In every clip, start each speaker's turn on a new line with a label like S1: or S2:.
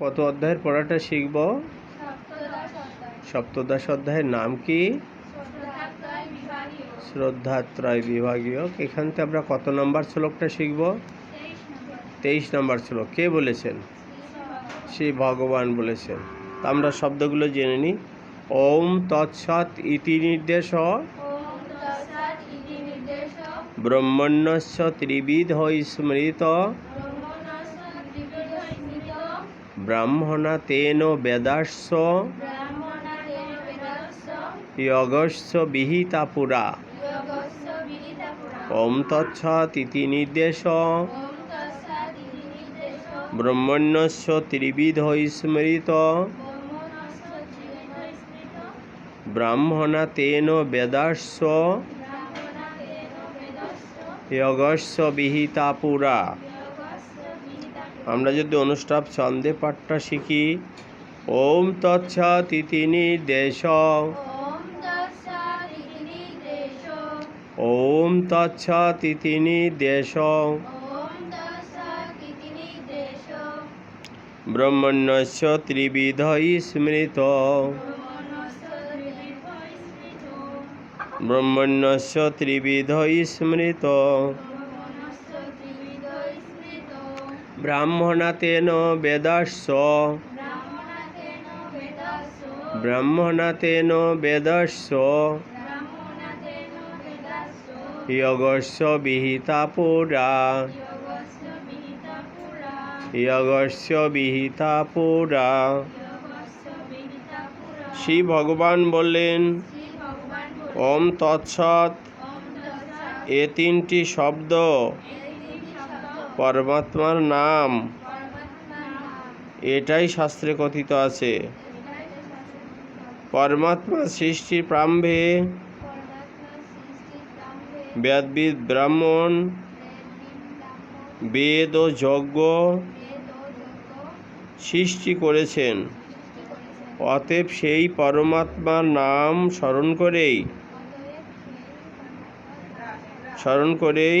S1: কত অধ্যায়ের পড়াটা শিখব?
S2: সপ্তদশ
S1: অধ্যায়ের নাম কি?
S2: শ্রদ্ধাত্রয় বিভাগীয়।
S1: এখান থেকে আমরা কত নম্বর শ্লোকটা শিখব?
S2: তেইশ নম্বর
S1: শ্লোক। কে বলেছেন? শ্রী ভগবান বলেছেন। আমরা শব্দগুলো জেনে নিই। ওম তৎসৎ ইতি নির্দেশ। ব্রহ্মণ্যস্য ত্রিবিধ স্মৃত। ব্রাহ্মণা তেন বেদাস্য
S2: ব্রাহ্মণাদেন
S1: যগস্য বিহিতা পুরা ওম তৎসৎ ইতি নির্দেশ। ব্রহ্মণ্যস্য ত্রিবিধ স্মৃত। ব্রাহ্মণা তেন বেদাস্য
S2: ব্রাহ্মণাদেন
S1: যগস্য বিহিতা পুরা আমরা যদি অনুষ্ঠাপ ছন্দে পাঠটা শিখি ওম তৎসৎ ইতি নির্দেশ
S2: ওম তৎসাৎ ইতি নির্দেশ
S1: ব্রহ্মণ্যস্য ত্রিবিধ স্মৃত।
S2: ব্রহ্মণস্য ত্রিবিধ স্মৃত।
S1: ব্রহ্মণ্যস্য ত্রিবিধ স্মৃত।
S2: ব্রাহ্মণাতেন বেদস্য।
S1: ব্রাহ্মণা তেন বেদস্য
S2: ব্রাহ্মণাতেন বেদস্য।
S1: যগস্য বিহিতা পুরা।
S2: যোগস্য বিহিতা পুরা।
S1: শ্রী ভগবান বললেন, ওম তৎসৎ। এ তিনটি শব্দ। পরমাত্মার নাম। এটাই শাস্ত্রে কথিত আছে। পরমাত্মা সৃষ্টির প্রারম্ভে বেদবিদ ব্রাহ্মণ
S2: বেদ,
S1: ও যজ্ঞ সৃষ্টি করেছেন। অতএব সেই পরমাত্মার নাম স্মরণ করেই স্মরণ করেই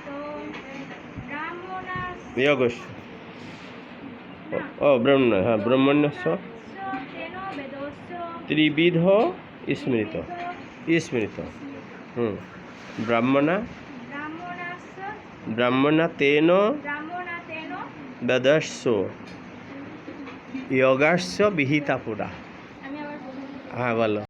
S1: যগস্য ও ব্রহ্ম হ্যাঁ ব্রহ্মণ্যস্য। ত্রিবিধ স্মৃত স্মৃত হুম ব্রাহ্মণা ব্রাহ্মণা তেন বেদস্য যোগাস্য বিহিতা পুরা হ্যাঁ বলো।